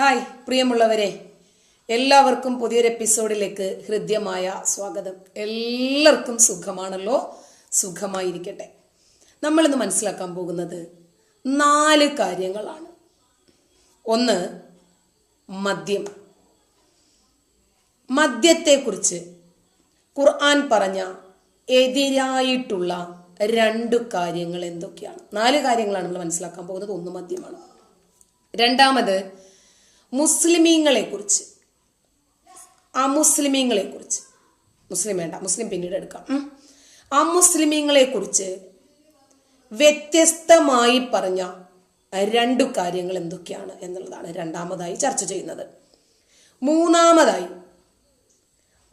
Hi പ്രിയമുള്ളവരെ. എല്ലാവർക്കും പുതിയൊരു എപ്പിസോഡിലേക്ക് ഹൃദ്യമായ സ്വാഗതം. എല്ലാവർക്കും സുഖമാണല്ലോ? സുഖമായിരിക്കട്ടെ. നമ്മളിന്ന് മനസ്സിലാക്കാൻ പോകുന്നത് നാല് കാര്യങ്ങളാണ്. ഒന്ന് മദ്യം. മദ്യത്തെക്കുറിച്ച് ഖുർആൻ പറഞ്ഞ എതിരായിട്ടുള്ള രണ്ട് കാര്യങ്ങൾ എന്തൊക്കെയാണ്? നാല് കാര്യങ്ങളാണ് നമ്മൾ മനസ്സിലാക്കാൻ പോകുന്നത്. ഒന്ന് മദ്യമാണ്. രണ്ടാമത് മുസ്ലിമീങ്ങളെ കുറിച്ച് ആ മുസ്ലിമീങ്ങളെ കുറിച്ച് മുസ്ലിം വേണ്ട മുസ്ലിം പിന്നീട് എടുക്കാം. ആ മുസ്ലിമീങ്ങളെ കുറിച്ച് വ്യത്യസ്തമായി പറഞ്ഞ രണ്ടു കാര്യങ്ങൾ എന്തൊക്കെയാണ് എന്നുള്ളതാണ് രണ്ടാമതായി ചർച്ച ചെയ്യുന്നത്. മൂന്നാമതായി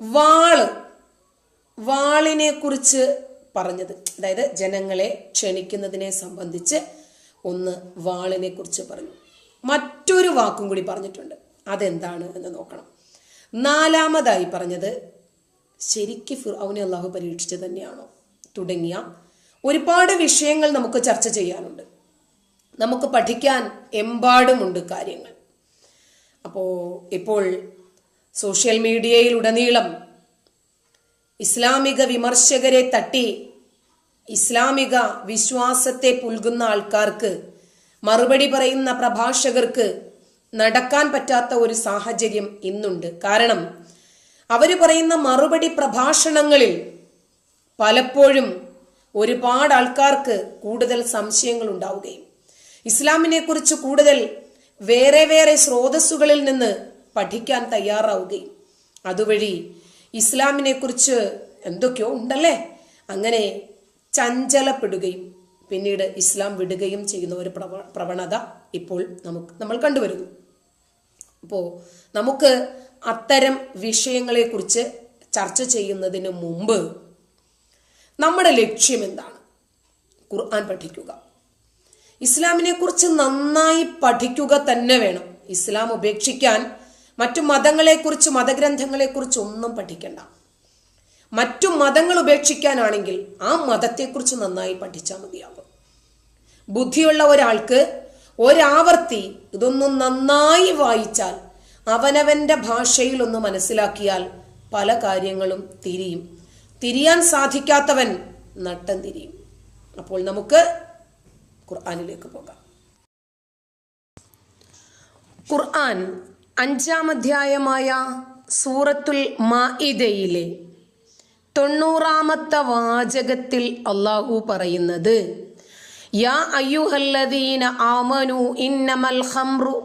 വാൾ വാളിനെ കുറിച്ച് പറഞ്ഞത്. അതായത് ജനങ്ങളെ ക്ഷണിക്കുന്നതിനെ സംബന്ധിച്ച് ഒന്ന് വാളിനെ കുറിച്ച് പറഞ്ഞു. മറ്റൊരു വാക്കും കൂടി പറഞ്ഞിട്ടുണ്ട്. അതെന്താണ് എന്ന് നോക്കണം. നാലാമതായി പറഞ്ഞത് ശരിക്ക് ഫിർഔനെ അള്ളാഹു പരീക്ഷിച്ച് തന്നെയാണോ? തുടങ്ങിയ ഒരുപാട് വിഷയങ്ങൾ നമുക്ക് ചർച്ച ചെയ്യാനുണ്ട്. നമുക്ക് പഠിക്കാൻ എമ്പാടുമുണ്ട് കാര്യങ്ങൾ. അപ്പോൾ ഇപ്പോൾ സോഷ്യൽ മീഡിയയിലുടനീളം ഇസ്ലാമിക വിമർശകരെ തട്ടി ഇസ്ലാമിക വിശ്വാസത്തെ പുൽകുന്ന ആൾക്കാർക്ക് മറുപടി പറയുന്ന പ്രഭാഷകർക്ക് നടക്കാൻ പറ്റാത്ത ഒരു സാഹചര്യം ഇന്നുണ്ട്. കാരണം അവർ പറയുന്ന മറുപടി പ്രഭാഷണങ്ങളിൽ പലപ്പോഴും ഒരുപാട് ആൾക്കാർക്ക് കൂടുതൽ സംശയങ്ങൾ ഉണ്ടാവുകയും ഇസ്ലാമിനെ കുറിച്ച് കൂടുതൽ വേറെ വേറെ സ്രോതസ്സുകളിൽ നിന്ന് പഠിക്കാൻ തയ്യാറാവുകയും അതുവഴി ഇസ്ലാമിനെ കുറിച്ച് എന്തൊക്കെയോ ഉണ്ടല്ലേ? അങ്ങനെ ചഞ്ചലപ്പെടുകയും പിന്നീട് ഇസ്ലാം വിടുകയും ചെയ്യുന്ന ഒരു പ്രവ പ്രവണത ഇപ്പോൾ നമുക്ക് നമ്മൾ കണ്ടുവരുന്നു. അപ്പോൾ നമുക്ക് അത്തരം വിഷയങ്ങളെക്കുറിച്ച് ചർച്ച ചെയ്യുന്നതിന് മുമ്പ് നമ്മുടെ ലക്ഷ്യം എന്താണ്? ഖുർആൻ പഠിക്കുക. ഇസ്ലാമിനെ കുറിച്ച് നന്നായി പഠിക്കുക തന്നെ വേണം. ഇസ്ലാം ഉപേക്ഷിക്കാൻ മറ്റു മതങ്ങളെക്കുറിച്ച് മതഗ്രന്ഥങ്ങളെക്കുറിച്ച് ഒന്നും പഠിക്കണ്ട. മറ്റു മതങ്ങൾ ഉപേക്ഷിക്കാനാണെങ്കിൽ ആ മതത്തെക്കുറിച്ച് നന്നായി പഠിച്ചാൽ മതിയാകും. ബുദ്ധിയുള്ള ഒരാൾക്ക് ഒരാവർത്തി ഇതൊന്നും നന്നായി വായിച്ചാൽ അവനവന്റെ ഭാഷയിൽ ഒന്ന് മനസ്സിലാക്കിയാൽ പല കാര്യങ്ങളും തിരിയും. തിരിയാൻ സാധിക്കാത്തവൻ നട്ടം തിരിയും. അപ്പോൾ നമുക്ക് ഖുർആാനിലേക്ക് പോകാം. ഖുർആൻ അഞ്ചാം അധ്യായമായ സൂറത്തുൽ മാഇദയിലെ തൊണ്ണൂറാമത്തെ വാചകത്തിൽ അള്ളാഹു പറയുന്നത് യാ അയ്യുഹല്ലദീന ആമനു ഇന്നമൽ ഖംറു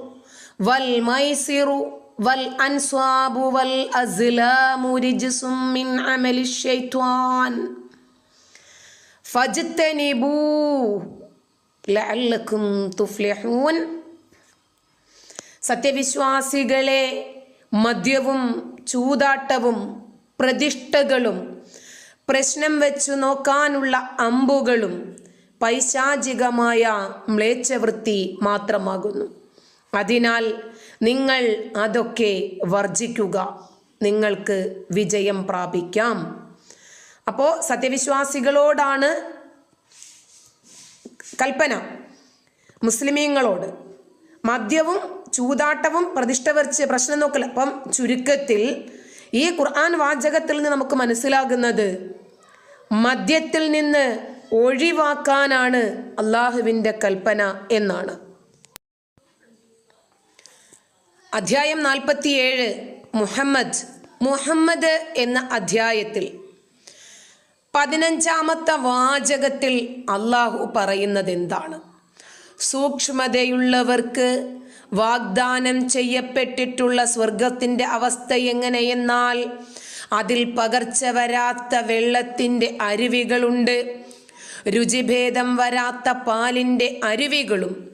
വൽ മൈസിറു വൽ അൻസ്വാബു വൽ അസ്ലാമു റിജ്സും മിൻ അമലി ശൈത്വാൻ ഫജ്തനിബൂ ലഅല്ലക്കും തുഫ്ലിഹൂൻ. സത്യവിശ്വാസികളെ മദ്യവും ചൂതാട്ടവും പ്രതിഷ്ഠകളും പ്രശ്നം വെച്ചു നോക്കാനുള്ള അമ്പുകളും പൈശാചികമായ മ്ലേച്ഛവൃത്തി മാത്രമാകുന്നു. അതിനാൽ നിങ്ങൾ അതൊക്കെ വർജിക്കുക നിങ്ങൾക്ക് വിജയം പ്രാപിക്കാം. അപ്പോൾ സത്യവിശ്വാസികളോടാണ് കൽപ്പന. മുസ്ലിമീങ്ങളോട്. മദ്യവും ചൂതാട്ടവും പ്രതിഷ്ഠ വരച്ച് പ്രശ്നം നോക്കൽ അപ്പം ചുരുക്കത്തിൽ ഈ ഖുർആൻ വാചകത്തിൽ നിന്ന് നമുക്ക് മനസ്സിലാകുന്നത് മദ്യത്തിൽ നിന്ന് ഒഴിവാക്കാനാണ് അള്ളാഹുവിന്റെ കൽപ്പന എന്നാണ്. അധ്യായം നാൽപ്പത്തിയേഴ് മുഹമ്മദ് മുഹമ്മദ് എന്ന അധ്യായത്തിൽ പതിനഞ്ചാമത്തെ വാചകത്തിൽ അള്ളാഹു പറയുന്നത് എന്താണ് സൂക്ഷ്മതയുള്ളവർക്ക് വാഗ്ദാനം ചെയ്യപ്പെട്ടിട്ടുള്ള സ്വർഗത്തിന്റെ അവസ്ഥ എങ്ങനെയെന്നാൽ അതിൽ പകർച്ച വരാത്ത വെള്ളത്തിന്റെ അരുവികളുണ്ട്. രുചിഭേദം വരാത്ത പാലിന്റെ അരുവികളും.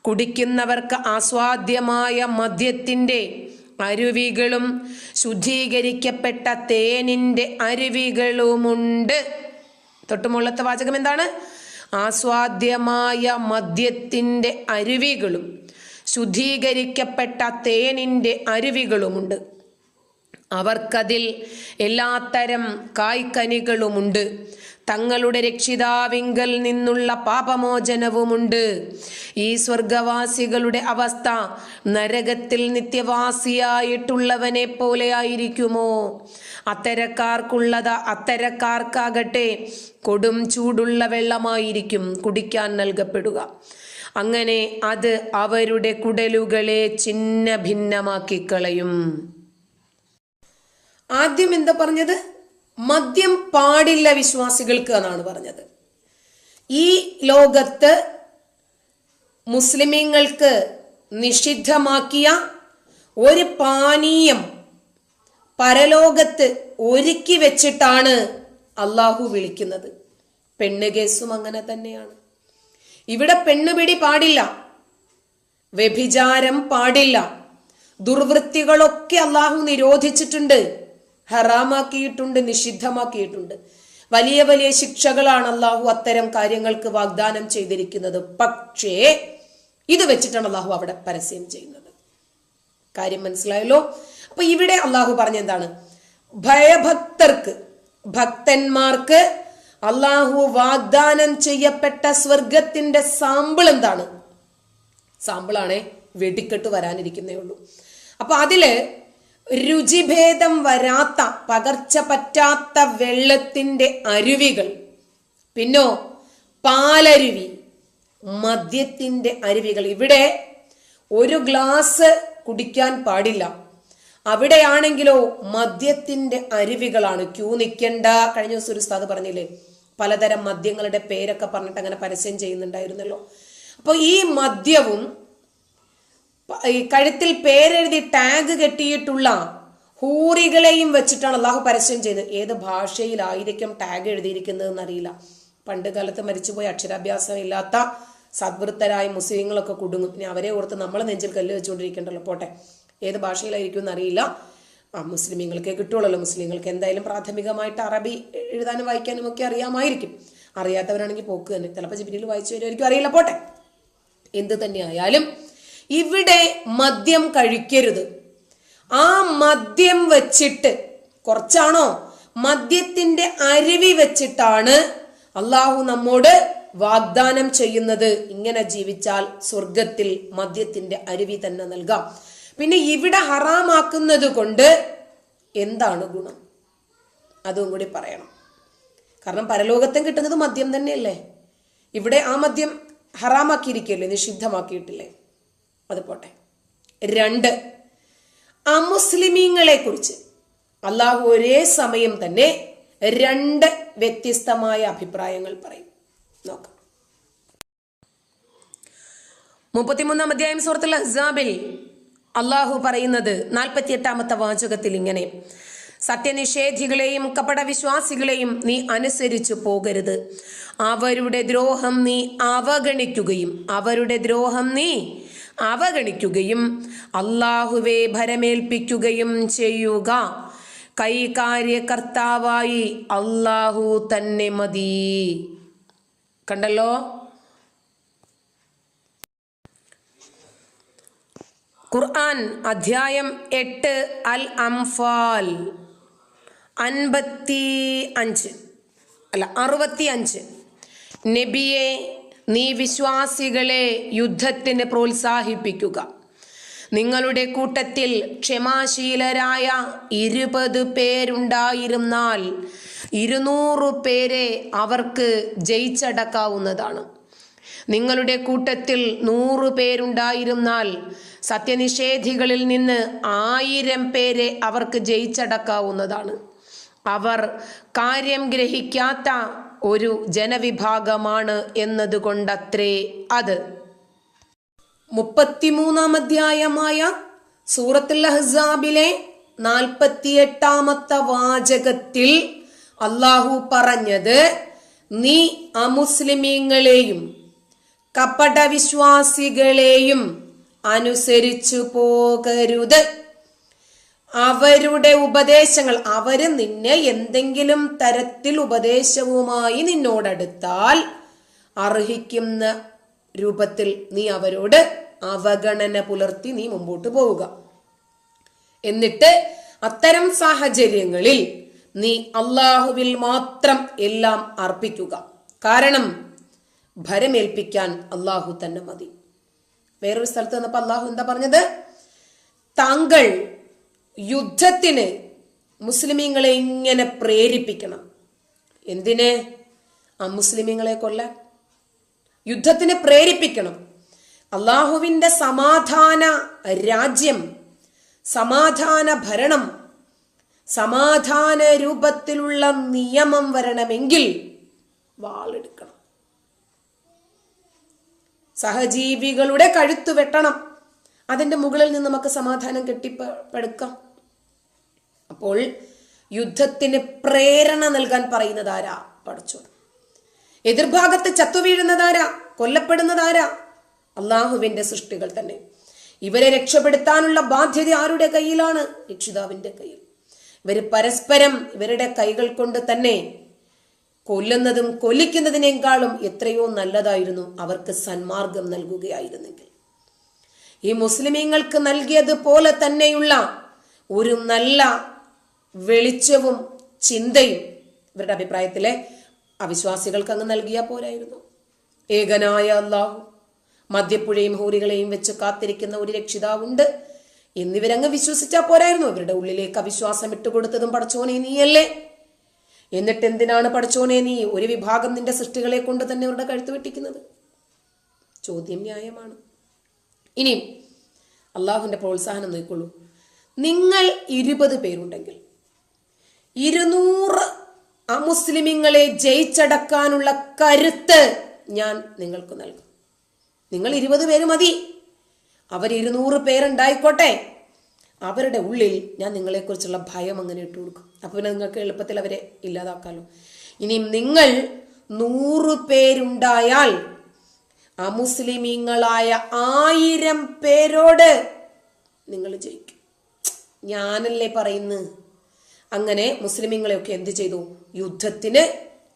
കുടിക്കുന്നവർക്ക് ആസ്വാദ്യമായ മദ്യത്തിന്റെ അരുവികളും. ശുദ്ധീകരിക്കപ്പെട്ട തേനിന്റെ അരുവികളുമുണ്ട്. തൊട്ടുമുള്ളത്തെ വാചകം എന്താണ്? ആസ്വാദ്യമായ മദ്യത്തിന്റെ അരുവികളും. ശുദ്ധീകരിക്കപ്പെട്ട തേനിന്റെ അരുവികളുമുണ്ട്. അവർക്കതിൽ എല്ലാത്തരം കായ്ക്കനികളുമുണ്ട് തങ്ങളുടെ രക്ഷിതാവിങ്കൽ നിന്നുള്ള പാപമോചനവുമുണ്ട്. ഈ സ്വർഗവാസികളുടെ അവസ്ഥ നരകത്തിൽ നിത്യവാസിയായിട്ടുള്ളവനെ പോലെ ആയിരിക്കുമോ? അത്തരക്കാർക്കുള്ളത് അത്തരക്കാർക്കാകട്ടെ കൊടും ചൂടുള്ള വെള്ളമായിരിക്കും കുടിക്കാൻ നൽകപ്പെടുക. അങ്ങനെ അത് അവരുടെ കുടലുകളെ ചിന്ന ഭിന്നമാക്കി കളയും ആദ്യം എന്താ പറഞ്ഞത്? മദ്യം പാടില്ല വിശ്വാസികൾക്ക് എന്നാണ് പറഞ്ഞത്. ഈ ലോകത്ത് മുസ്ലിമീങ്ങൾക്ക് നിഷിദ്ധമാക്കിയ ഒരു പാനീയം പരലോകത്ത് ഒരുക്കി വെച്ചിട്ടാണ് അള്ളാഹു വിളിക്കുന്നത്. പെണ്ണ് കേസും അങ്ങനെ തന്നെയാണ്. ഇവിടെ പെണ്ണുപിടി പാടില്ല. വ്യഭിചാരം പാടില്ല. ദുർവൃത്തികളൊക്കെ അള്ളാഹു നിരോധിച്ചിട്ടുണ്ട്. ഹറാമാക്കിയിട്ടുണ്ട് നിഷിദ്ധമാക്കിയിട്ടുണ്ട്. വലിയ വലിയ ശിക്ഷകളാണ് അള്ളാഹു അത്തരം കാര്യങ്ങൾക്ക് വാഗ്ദാനം ചെയ്തിരിക്കുന്നത്. പക്ഷേ ഇത് വെച്ചിട്ടാണ് അള്ളാഹു അവിടെ പരസ്യം ചെയ്യുന്നത്. കാര്യം മനസ്സിലായല്ലോ? അപ്പൊ ഇവിടെ അള്ളാഹു പറഞ്ഞെന്താണ് ഭയഭക്തർക്ക് ഭക്തന്മാർക്ക് അള്ളാഹു വാഗ്ദാനം ചെയ്യപ്പെട്ട സ്വർഗത്തിന്റെ സാമ്പിൾ എന്താണ്? സാമ്പിളാണേ വെടിക്കെട്ട് വരാനിരിക്കുന്നേ ഉള്ളൂ. അപ്പൊ അതിൽ രുചിഭേദം വരാത്ത പകർച്ച പറ്റാത്ത വെള്ളത്തിന്റെ അരുവികൾ പിന്നോ പാലരുവി മദ്യത്തിന്റെ അരുവികൾ. ഇവിടെ ഒരു ഗ്ലാസ് കുടിക്കാൻ പാടില്ല. അവിടെയാണെങ്കിലോ മദ്യത്തിന്റെ അരുവികളാണ്. ക്യൂ നിൽക്കേണ്ട കഴിഞ്ഞ ദിവസം ഒരു ഉസ്താദ് പറഞ്ഞില്ലേ പലതരം മദ്യങ്ങളുടെ പേരൊക്കെ പറഞ്ഞിട്ട് അങ്ങനെ പരസ്യം ചെയ്യുന്നുണ്ടായിരുന്നല്ലോ. അപ്പോൾ ഈ മദ്യവും ഈ കഴുത്തിൽ പേരെഴുതി ടാഗ് കെട്ടിയിട്ടുള്ള ഹൂറികളെയും വെച്ചിട്ടാണ് അള്ളാഹു പരസ്യം ചെയ്തത്. ഏത് ഭാഷയിലായിരിക്കും ടാഗ് എഴുതിയിരിക്കുന്നത് എന്നറിയില്ല പണ്ട് കാലത്ത് മരിച്ചുപോയ അക്ഷരാഭ്യാസം ഇല്ലാത്ത സദ്വൃത്തരായ മുസ്ലിങ്ങളൊക്കെ കുടുങ്ങും. ഇനി അവരെ ഓർത്ത് നമ്മളെ നെഞ്ചിൽ കല്ല് വെച്ചുകൊണ്ടിരിക്കണ്ടല്ലോ. പോട്ടെ. ഏത് ഭാഷയിലായിരിക്കും എന്നറിയില്ല. ആ മുസ്ലിമീങ്ങൾക്ക് കിട്ടുള്ളൂ മുസ്ലിങ്ങൾക്ക് എന്തായാലും പ്രാഥമികമായിട്ട് അറബി എഴുതാനും വായിക്കാനും ഒക്കെ അറിയാമായിരിക്കും. അറിയാത്തവരാണെങ്കിൽ പോക്ക് തന്നെ. ചിലപ്പോൾ ജിബിനിൽ വായിച്ചു വരുമായിരിക്കും അറിയില്ല പോട്ടെ. എന്ത് തന്നെയായാലും ഇവിടെ മദ്യം കഴിക്കരുത്. ആ മദ്യം വച്ചിട്ട് കുറച്ചാണോ? മദ്യത്തിന്റെ അരുവി വെച്ചിട്ടാണ് അള്ളാഹു നമ്മോട് വാഗ്ദാനം ചെയ്യുന്നത്. ഇങ്ങനെ ജീവിച്ചാൽ സ്വർഗത്തിൽ മദ്യത്തിന്റെ അരുവി തന്നെ നൽകാം. പിന്നെ ഇവിടെ ഹറാമാക്കുന്നത് കൊണ്ട് എന്താണ് ഗുണം? അതും കൂടി പറയണം. കാരണം പരലോകത്തും കിട്ടുന്നത് മദ്യം തന്നെയല്ലേ? ഇവിടെ ആ മദ്യം ഹറാമാക്കിയിരിക്കല്ലേ നിഷിദ്ധമാക്കിയിട്ടില്ലേ അത് പോട്ടെ. രണ്ട് അമുസ്ലിമീങ്ങളെ കുറിച്ച് അള്ളാഹു ഒരേ സമയം തന്നെ രണ്ട് വ്യത്യസ്തമായ അഭിപ്രായങ്ങൾ പറയും. നോക്കാം. മുപ്പത്തിമൂന്നാം അധ്യായം സുഹൃത്തുൽ അഹ്സാബിൽ അള്ളാഹു പറയുന്നത് നാൽപ്പത്തിയെട്ടാമത്തെ വാചകത്തിൽ ഇങ്ങനെ. സത്യനിഷേധികളെയും കപടവിശ്വാസികളെയും നീ അനുസരിച്ചു പോകരുത്. അവരുടെ ദ്രോഹം നീ അവഗണിക്കുകയും അവരുടെ ദ്രോഹം നീ അവഗണിക്കുകയും അള്ളാഹുവെ ഭരമേൽപ്പിക്കുകയും ചെയ്യുക. കൈകാര്യകർത്താവായി അള്ളാഹു തന്നെ മതി. കണ്ടല്ലോ? ഖുർആൻ അധ്യായം എട്ട് അൽ അംഫാൽ അൻപത്തി അഞ്ച്. അല്ല അറുപത്തി അഞ്ച്. നബിയെ നീ വിശ്വാസികളെ യുദ്ധത്തിന് പ്രോത്സാഹിപ്പിക്കുക. നിങ്ങളുടെ കൂട്ടത്തിൽ ക്ഷമാശീലരായ ഇരുപത് പേരുണ്ടായിരുന്നാൽ ഇരുന്നൂറ് പേരെ അവർക്ക് ജയിച്ചടക്കാവുന്നതാണ്. നിങ്ങളുടെ കൂട്ടത്തിൽ നൂറു പേരുണ്ടായിരുന്നാൽ സത്യനിഷേധികളിൽ നിന്ന് ആയിരം പേരെ അവർക്ക് ജയിച്ചടക്കാവുന്നതാണ്. അവർ കാര്യം ഗ്രഹിക്കാത്ത ഒരു ജനവിഭാഗമാണ് എന്നതുകൊണ്ടത്രേ അത്. മുപ്പത്തിമൂന്നാം അധ്യായമായ സൂറത്തുൽ അഹ്സാബിലെ നാൽപ്പത്തിയെട്ടാമത്തെ വാചകത്തിൽ അള്ളാഹു പറഞ്ഞത് നീ അമുസ്ലിമീങ്ങളെയും കപടവിശ്വാസികളെയും അനുസരിച്ചു പോകരുത്. അവരുടെ ഉപദേശങ്ങൾ അവർ നിന്നെ എന്തെങ്കിലും തരത്തിൽ ഉപദേശവുമായി നിന്നോടടുത്താൽ അർഹിക്കുന്ന രൂപത്തിൽ നീ അവരോട് അവഗണന പുലർത്തി നീ മുമ്പോട്ട് പോവുക. എന്നിട്ട് അത്തരം സാഹചര്യങ്ങളിൽ നീ അള്ളാഹുവിൽ മാത്രം എല്ലാം അർപ്പിക്കുക. കാരണം ഭരമേൽപ്പിക്കാൻ അള്ളാഹു തന്നെ മതി. വേറൊരു സ്ഥലത്ത് വന്നപ്പോൾ അള്ളാഹു എന്താ പറഞ്ഞത്? താങ്കൾ യുദ്ധത്തിന് മുസ്ലിമീങ്ങളെ ഇങ്ങനെ പ്രേരിപ്പിക്കണം. എന്തിന്? ആ മുസ്ലിമീങ്ങളെ കൊല്ലാൻ. യുദ്ധത്തിന് പ്രേരിപ്പിക്കണം. അള്ളാഹുവിന്റെ സമാധാന രാജ്യം സമാധാന ഭരണം സമാധാന രൂപത്തിലുള്ള നിയമം വരണമെങ്കിൽ വാളെടുക്കണം. സഹജീവികളുടെ കഴുത്തു വെട്ടണം. അതിന്റെ മുകളിൽ നിന്ന് നമുക്ക് സമാധാനം കെട്ടിപ്പടുക്കാം. അപ്പോൾ യുദ്ധത്തിന് പ്രേരണ നൽകാൻ പറയുന്നത് ആരാ? പഠിച്ചു. എതിർഭാഗത്ത് ചത്തുവീഴുന്നതാരാ കൊല്ലപ്പെടുന്നതാരാ അള്ളാഹുവിന്റെ സൃഷ്ടികൾ തന്നെ. ഇവരെ രക്ഷപ്പെടുത്താനുള്ള ബാധ്യത ആരുടെ കയ്യിലാണ്? രക്ഷിതാവിന്റെ കയ്യിൽ. ഇവർ പരസ്പരം ഇവരുടെ കൈകൾ കൊണ്ട് തന്നെ കൊല്ലുന്നതും കൊല്ലിക്കുന്നതിനേക്കാളും എത്രയോ നല്ലതായിരുന്നു അവർക്ക് സന്മാർഗം നൽകുകയായിരുന്നെങ്കിൽ. ഈ മുസ്ലിമീങ്ങൾക്ക് നൽകിയതുപോലെ തന്നെയുള്ള ഒരു നല്ല വെളിച്ചവും ചിന്തയും ഇവരുടെ അഭിപ്രായത്തിലെ അവിശ്വാസികൾക്ക് അങ്ങ് നൽകിയാൽ പോരായിരുന്നു. ഏകനായ അള്ളാഹു മദ്യപ്പുഴയും ഹൂരികളെയും വെച്ച് കാത്തിരിക്കുന്ന ഒരു രക്ഷിതാവുണ്ട്. എന്നിവരങ്ങ് വിശ്വസിച്ചാൽ പോരായിരുന്നു. ഇവരുടെ ഉള്ളിലേക്ക് അവിശ്വാസം ഇട്ടുകൊടുത്തതും പടച്ചോനെ നീയല്ലേ? എന്നിട്ട് എന്തിനാണ് പഠിച്ചോനെ നീ? ഒരു വിഭാഗം നിന്റെ സൃഷ്ടികളെ കൊണ്ട് തന്നെ അവരുടെ കഴുത്ത് വെട്ടിക്കുന്നത്. ചോദ്യം ന്യായമാണ്. ഇനിയും അള്ളാഹുവിന്റെ പ്രോത്സാഹനം നോക്കിക്കൊള്ളൂ നിങ്ങൾ ഇരുപത് പേരുണ്ടെങ്കിൽ ഇരുന്നൂറ് അമുസ്ലിമിങ്ങളെ ജയിച്ചടക്കാനുള്ള കരുത്ത് ഞാൻ നിങ്ങൾക്ക് നൽകും. നിങ്ങൾ ഇരുപത് പേര് മതി. അവർ ഇരുന്നൂറ് പേരുണ്ടായിക്കോട്ടെ. അവരുടെ ഉള്ളിൽ ഞാൻ നിങ്ങളെക്കുറിച്ചുള്ള ഭയം അങ്ങനെ ഇട്ട് കൊടുക്കും അപ്പോൾ പിന്നെ നിങ്ങൾക്ക് എളുപ്പത്തിൽ അവരെ ഇല്ലാതാക്കാലോ. ഇനി നിങ്ങൾ നൂറ് പേരുണ്ടായാൽ അമുസ്ലിമീങ്ങളായ ആയിരം പേരോട് നിങ്ങൾ ജയിക്കും. ഞാനല്ലേ പറയുന്നത് അങ്ങനെ മുസ്ലിമീങ്ങളെയൊക്കെ എന്ത് ചെയ്തു? യുദ്ധത്തിന്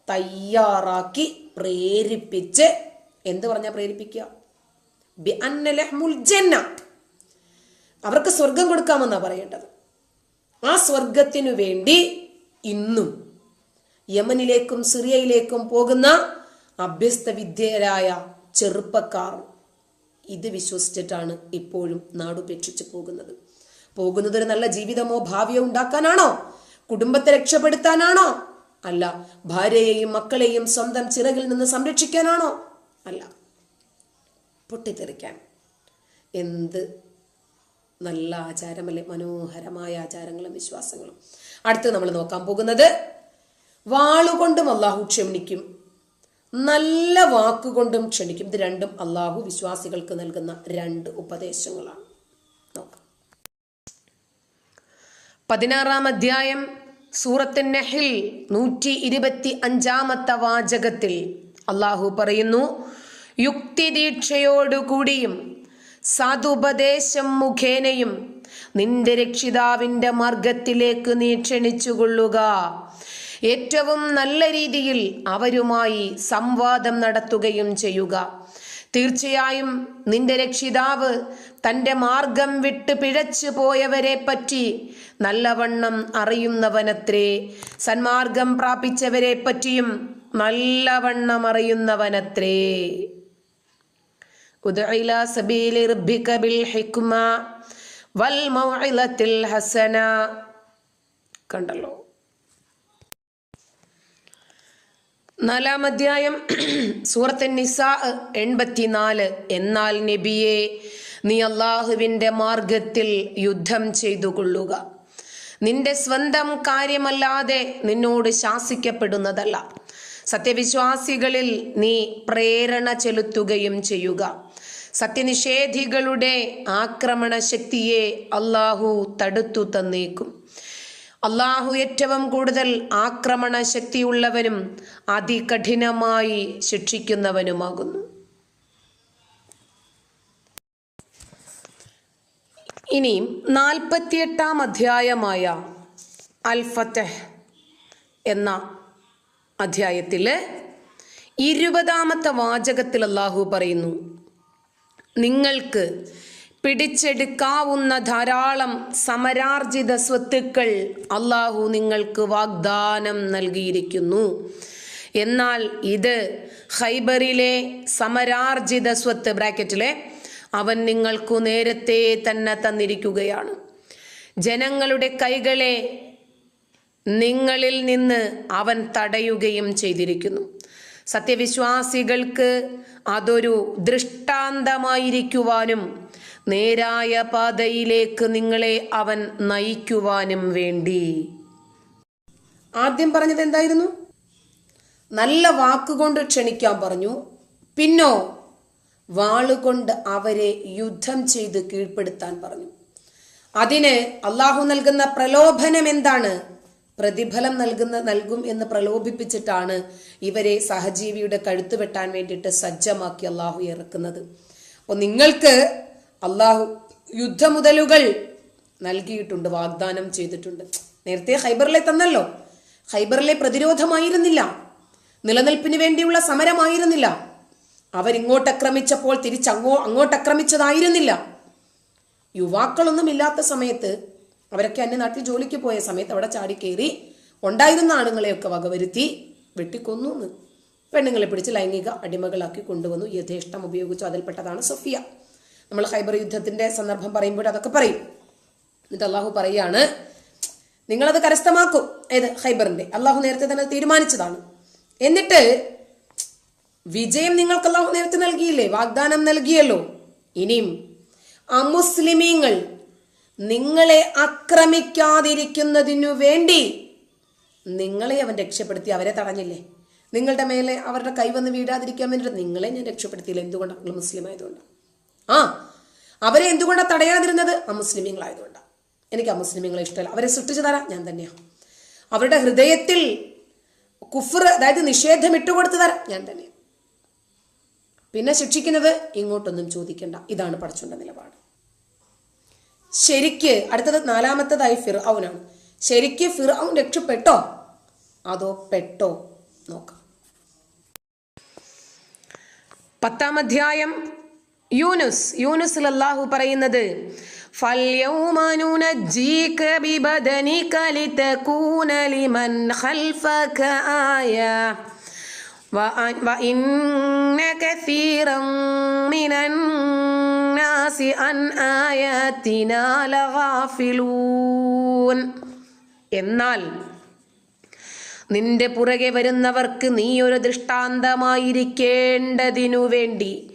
തയ്യാറാക്കി പ്രേരിപ്പിച്ച് എന്ത് പറഞ്ഞാൽ പ്രേരിപ്പിക്കുക? ജന്ന. അവർക്ക് സ്വർഗം കൊടുക്കാമെന്നാണ് പറയേണ്ടത്. ആ സ്വർഗത്തിനു വേണ്ടി ഇന്നും യമനിലേക്കും സിറിയയിലേക്കും പോകുന്ന അഭ്യസ്ത വിദ്യരായ ചെറുപ്പക്കാർ ഇത് വിശ്വസിച്ചിട്ടാണ് ഇപ്പോഴും നാടുപേക്ഷിച്ച് പോകുന്നത്. പോകുന്നത് ഒരു നല്ല ജീവിതമോ ഭാവിയോ ഉണ്ടാക്കാനാണോ? കുടുംബത്തെ രക്ഷപ്പെടുത്താനാണോ? അല്ല ഭാര്യയെയും മക്കളെയും സ്വന്തം ചിറകിൽ നിന്ന് സംരക്ഷിക്കാനാണോ? അല്ല പൊട്ടിത്തെറിക്കാൻ. എന്ത് നല്ല ആചാരമല്ലേ? മനോഹരമായ ആചാരങ്ങളും വിശ്വാസങ്ങളും. അടുത്ത് നമ്മൾ നോക്കാൻ പോകുന്നത് വാളുകൊണ്ടും അള്ളാഹു ക്ഷമിക്കും. നല്ല വാക്കുകൊണ്ടും ക്ഷണിക്കും ഇത് രണ്ടും അള്ളാഹു വിശ്വാസികൾക്ക് നൽകുന്ന രണ്ട് ഉപദേശങ്ങളാണ്. പതിനാറാം അധ്യായം സൂറത്ത് നെഹിൽ നൂറ്റി ഇരുപത്തി അഞ്ചാമത്തെ വാചകത്തിൽ അള്ളാഹു പറയുന്നു യുക്തിദീക്ഷയോടുകൂടിയും സതുപദേശം മുഖേനയും നിന്റെ രക്ഷിതാവിന്റെ മാർഗത്തിലേക്ക് നീ ക്ഷണിച്ചുകൊള്ളുക. ഏറ്റവും നല്ല രീതിയിൽ അവരുമായി സംവാദം നടത്തുകയും ചെയ്യുക. തീർച്ചയായും നിന്റെ രക്ഷിതാവ് തന്റെ മാർഗം വിട്ട് പിഴച്ചു പോയവരെ പറ്റി നല്ലവണ്ണം അറിയുന്നവനത്രേ. സന്മാർഗം പ്രാപിച്ചവരെ പറ്റിയും നല്ലവണ്ണം അറിയുന്നവനത്രേ. സബീലി റബ്ബിക ബിൽ ഹിക്മ വൽ മൗഇലത്തിൽ ഹസന. കണ്ടല്ലോ. നാലാം അധ്യായം സൂറത്ത് നിസാ എൺപത്തിനാല്. എന്നാൽ നബിയെ നീ അള്ളാഹുവിന്റെ മാർഗത്തിൽ യുദ്ധം ചെയ്തു കൊള്ളുക നിന്റെ സ്വന്തം കാര്യമല്ലാതെ നിന്നോട് ശാസിക്കപ്പെടുന്നതല്ല. സത്യവിശ്വാസികളിൽ നീ പ്രേരണ ചെലുത്തുകയും ചെയ്യുക. സത്യനിഷേധികളുടെ ആക്രമണ ശക്തിയെ അള്ളാഹു തടുത്തു തന്നേക്കും. അള്ളാഹു ഏറ്റവും കൂടുതൽ ആക്രമണ ശക്തിയുള്ളവനും അതികഠിനമായി ശിക്ഷിക്കുന്നവനുമാകുന്നു. ഇനിയും നാൽപ്പത്തിയെട്ടാം അധ്യായമായ അൽ ഫത്തഹ് എന്ന അധ്യായത്തിൽ ഇരുപതാമത്തെ വാചകത്തിൽ അള്ളാഹു പറയുന്നു നിങ്ങൾക്ക് പിടിച്ചെടുക്കാവുന്ന ധാരാളം സമരാർജിത സ്വത്തുക്കൾ അള്ളാഹു നിങ്ങൾക്ക് വാഗ്ദാനം നൽകിയിരിക്കുന്നു. എന്നാൽ ഇത് ഹൈബറിലെ സമരാർജിത സ്വത്ത് ബ്രാക്കറ്റിലെ അവൻ നിങ്ങൾക്കു നേരത്തെ തന്നെ തന്നിരിക്കുകയാണ്. ജനങ്ങളുടെ കൈകളെ നിങ്ങളിൽ നിന്ന് അവൻ തടയുകയും ചെയ്തിരിക്കുന്നു. സത്യവിശ്വാസികൾക്ക് അതൊരു ദൃഷ്ടാന്തമായിരിക്കുവാനും നേരായ പാതയിലേക്ക് നിങ്ങളെ അവൻ നയിക്കുവാനും വേണ്ടി. ആദ്യം പറഞ്ഞത് എന്തായിരുന്നു? നല്ല വാക്കുകൊണ്ട് ക്ഷണിക്കാൻ പറഞ്ഞു. പിന്നോ വാളുകൊണ്ട് അവരെ യുദ്ധം ചെയ്ത് കീഴ്പ്പെടുത്താൻ പറഞ്ഞു. അതിന് അള്ളാഹു നൽകുന്ന പ്രലോഭനം എന്താണ്? പ്രതിഫലം നൽകുന്ന നൽകും എന്ന് പ്രലോഭിപ്പിച്ചിട്ടാണ് ഇവരെ സഹജീവിയുടെ കഴുത്ത് വെട്ടാൻ വേണ്ടിയിട്ട് സജ്ജമാക്കി അള്ളാഹു ഇറക്കുന്നത്. അപ്പോൾ നിങ്ങൾക്ക് അള്ളാഹു യുദ്ധമുതലുകൾ നൽകിയിട്ടുണ്ട് വാഗ്ദാനം ചെയ്തിട്ടുണ്ട്. നേരത്തെ ഹൈബറിലെ തന്നല്ലോ. ഹൈബറിലെ പ്രതിരോധമായിരുന്നില്ല. നിലനിൽപ്പിന് വേണ്ടിയുള്ള സമരമായിരുന്നില്ല. അവരിങ്ങോട്ട് ആക്രമിച്ചപ്പോൾ തിരിച്ചങ്ങോ അങ്ങോട്ട് ആക്രമിച്ചതായിരുന്നില്ല യുവാക്കളൊന്നും ഇല്ലാത്ത സമയത്ത് അവരൊക്കെ അന്യനാട്ടിൽ ജോലിക്ക് പോയ സമയത്ത് അവിടെ ചാടി കയറി ഉണ്ടായിരുന്ന ആണുങ്ങളെയൊക്കെ വകവരുത്തി വെട്ടിക്കൊന്നു. പെണ്ണുങ്ങളെ പിടിച്ച് ലൈംഗിക അടിമകളാക്കി കൊണ്ടുവന്നു. യഥേഷ്ടം ഉപയോഗിച്ചു. അതിൽപ്പെട്ടതാണ് സഫിയ. നമ്മൾ ഹൈബർ യുദ്ധത്തിന്റെ സന്ദർഭം പറയുമ്പോൾ അതൊക്കെ പറയും. എന്നിട്ട് അള്ളാഹു പറയാണ് നിങ്ങളത് കരസ്ഥമാക്കും. ഏത്? ഹൈബറിന്റെ. അള്ളാഹു നേരത്തെ തന്നെ തീരുമാനിച്ചതാണ്. എന്നിട്ട് വിജയം നിങ്ങൾക്ക് അള്ളാഹു നേരത്തെ നൽകിയില്ലേ? വാഗ്ദാനം നൽകിയല്ലോ. ഇനിയും അമുസ്ലിമീങ്ങൾ നിങ്ങളെ ആക്രമിക്കാതിരിക്കുന്നതിനു വേണ്ടി നിങ്ങളെ അവൻ രക്ഷപ്പെടുത്തി അവരെ തടഞ്ഞില്ലേ? നിങ്ങളുടെ മേലെ അവരുടെ കൈവന്ന് വീഴാതിരിക്കാൻ വേണ്ടിയിട്ട് നിങ്ങളെ ഞാൻ രക്ഷപ്പെടുത്തിയില്ല. എന്തുകൊണ്ടാണ് നിങ്ങൾ മുസ്ലിം ആയതുകൊണ്ടാണ് ആ അവരെ എന്തുകൊണ്ടാണ് തടയാതിരുന്നത്? അമുസ്ലിമീങ്ങളായതുകൊണ്ടാണ് എനിക്ക് അമുസ്ലിമീങ്ങളെ ഇഷ്ടമല്ല. അവരെ സൃഷ്ടിച്ചു തരാം ഞാൻ തന്നെയാണ് അവരുടെ ഹൃദയത്തിൽ കുഫർ അതായത് നിഷേധം ഇട്ടുകൊടുത്തു തരാം ഞാൻ തന്നെയാണ് പിന്നെ ശിക്ഷിക്കുന്നത് ഇങ്ങോട്ടൊന്നും ചോദിക്കേണ്ട. ഇതാണ് പഠിച്ചുകൊണ്ട നിലപാട്. ശരിക്ക് അടുത്തത് നാലാമത്തതായി ഫിർ ഔനാണ് ശരിക്ക് ഫിർ ഔൻ രക്ഷപ്പെട്ടോ അതോ പെട്ടോ നോക്കാം പത്താം അധ്യായം യൂനുസ് യൂനുസിൽ അല്ലാഹു പറയുന്നത് فَالْيَوْمَ نُنَجِّيكَ بِبَدَنِكَ لِتَكُونَ لِمَنْ خَلْفَكَ آيَةً وَأَ- وَإِنَّ كَثِيرًا مِنَ النَّاسِ عَنْ آيَاتِنَا لَغَافِلُونَ എന്നാൽ നിന്റെ പുറകെ വരുന്നവർക്ക് നീ ഒരു ദൃഷ്ടാന്തമായിരിക്കേണ്ടതിനു വേണ്ടി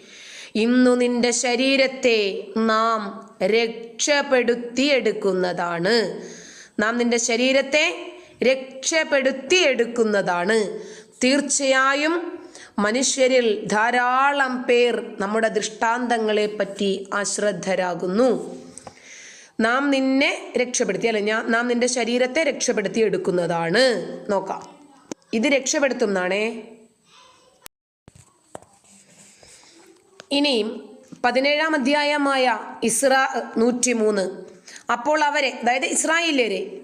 ഇന്നു നിന്റെ ശരീരത്തെ നാം രക്ഷപ്പെടുത്തിയെടുക്കുന്നതാണ് നാം നിന്റെ ശരീരത്തെ രക്ഷപ്പെടുത്തിയെടുക്കുന്നതാണ് തീർച്ചയായും മനുഷ്യരിൽ ധാരാളം പേർ നമ്മുടെ ദൃഷ്ടാന്തങ്ങളെ പറ്റി അശ്രദ്ധരാകുന്നു. നാം നിന്നെ രക്ഷപ്പെടുത്തി അല്ലെ ഞാൻ നാം നിന്റെ ശരീരത്തെ രക്ഷപ്പെടുത്തി എടുക്കുന്നതാണ്. നോക്കാം. ഇത് രക്ഷപ്പെടുത്തും എന്നാണേ ഇനിയും പതിനേഴാം അധ്യായമായ ഇസ്രാ നൂറ്റിമൂന്ന്. അപ്പോൾ അവരെ അതായത് ഇസ്രായേലരെ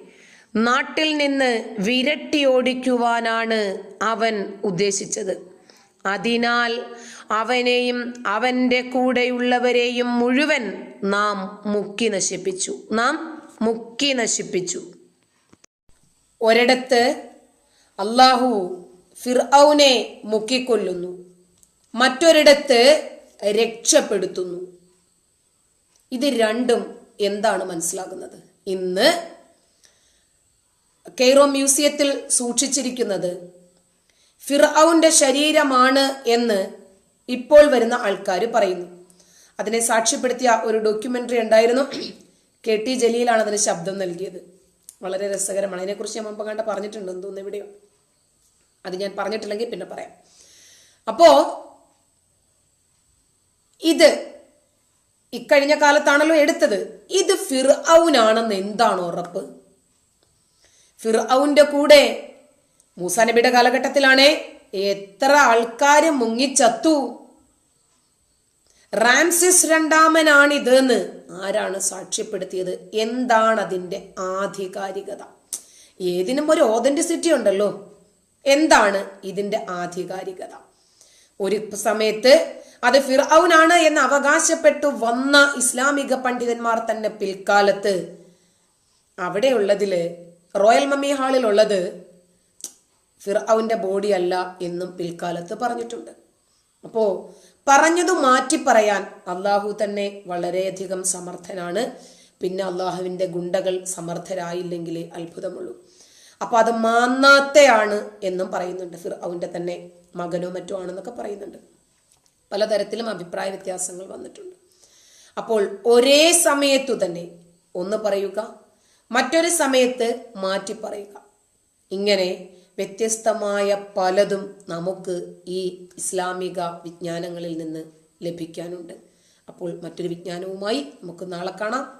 നാട്ടിൽ നിന്ന് വിരട്ടി ഓടിക്കുവാനാണ് അവൻ ഉദ്ദേശിച്ചത്. അതിനാൽ അവനെയും അവന്റെ കൂടെയുള്ളവരെയും മുഴുവൻ നാം മുക്കി നശിപ്പിച്ചു. നാം മുക്കി നശിപ്പിച്ചു. ഒരിടത്ത് അള്ളാഹു ഫിർഔനെ മുക്കിക്കൊല്ലുന്നു. മറ്റൊരിടത്ത് രക്ഷപ്പെടുത്തുന്നു. ഇത് രണ്ടും എന്താണ് മനസ്സിലാകുന്നത്? ഇന്ന് കെയ്റോ മ്യൂസിയത്തിൽ സൂക്ഷിച്ചിരിക്കുന്നത് ഫിർഔന്റെ ശരീരമാണ് എന്ന് ഇപ്പോൾ വരുന്ന ആൾക്കാർ പറയുന്നു. അതിനെ സാക്ഷ്യപ്പെടുത്തിയ ഒരു ഡോക്യുമെന്ററി ഉണ്ടായിരുന്നു. കെ ടി ജലീലാണ് അതിന് ശബ്ദം നൽകിയത്. വളരെ രസകരമാണ്. അതിനെക്കുറിച്ച് ഞാൻ മുമ്പ് കണ്ട പറഞ്ഞിട്ടുണ്ട്. എന്ന് തോന്നുന്നു എവിടെയോ. അത് ഞാൻ പറഞ്ഞിട്ടില്ലെങ്കിൽ പിന്നെ പറയാം. അപ്പോ ഇത് ഇക്കഴിഞ്ഞ കാലത്താണല്ലോ എടുത്തത്. ഇത് ഫിർഔനാണെന്ന് എന്താണ് ഉറപ്പ്. ഫിർഔന്റെ കൂടെ മൂസാ കാലഘട്ടത്തിലാണ് എത്ര ആൾക്കാർ മുങ്ങിച്ചത്തു. റാംസിസ് രണ്ടാമനാണിതെന്ന് ആരാണ് സാക്ഷ്യപ്പെടുത്തിയത്? എന്താണ് അതിന്റെ ആധികാരികത? ഏതിനും ഒരു ഓതന്റിസിറ്റി ഉണ്ടല്ലോ. എന്താണ് ഇതിന്റെ ആധികാരികത? ഒരു സമയത്ത് അത് ഫിർഔനാണ് എന്ന് അവകാശപ്പെട്ടു വന്ന ഇസ്ലാമിക പണ്ഡിതന്മാർ തന്നെ പിൽക്കാലത്ത്. അവിടെയുള്ളതിൽ റോയൽ മമ്മി ഹാളിൽ ഉള്ളത് ബോഡിയല്ല എന്നും പിൽക്കാലത്ത് പറഞ്ഞിട്ടുണ്ട്. അപ്പോൾ പറഞ്ഞതു മാറ്റി പറയാൻ അള്ളാഹു തന്നെ വളരെയധികം സമർത്ഥനാണ്. പിന്നെ അള്ളാഹുവിന്റെ ഗുണ്ടകൾ സമർത്ഥരായില്ലെങ്കിലേ അത്ഭുതമുള്ളൂ. അപ്പൊ അത് മാന്നാത്തയാണ് എന്നും പറയുന്നുണ്ട്. ഫിർഔന്റെ തന്നെ മകനോ മറ്റോ ആണെന്നൊക്കെ പറയുന്നുണ്ട്. പലതരത്തിലും അഭിപ്രായ വ്യത്യാസങ്ങൾ വന്നിട്ടുണ്ട്. അപ്പോൾ ഒരേ സമയത്തു തന്നെ ഒന്ന് പറയുക മറ്റൊരു സമയത്ത് മാറ്റി പറയുക. ഇങ്ങനെ വ്യത്യസ്തമായ പലതും നമുക്ക് ഈ ഇസ്ലാമിക വിജ്ഞാനങ്ങളിൽ നിന്ന് ലഭിക്കാനുണ്ട്. അപ്പോൾ മറ്റൊരു വിജ്ഞാനവുമായി നമുക്ക് നാളെ കാണാം.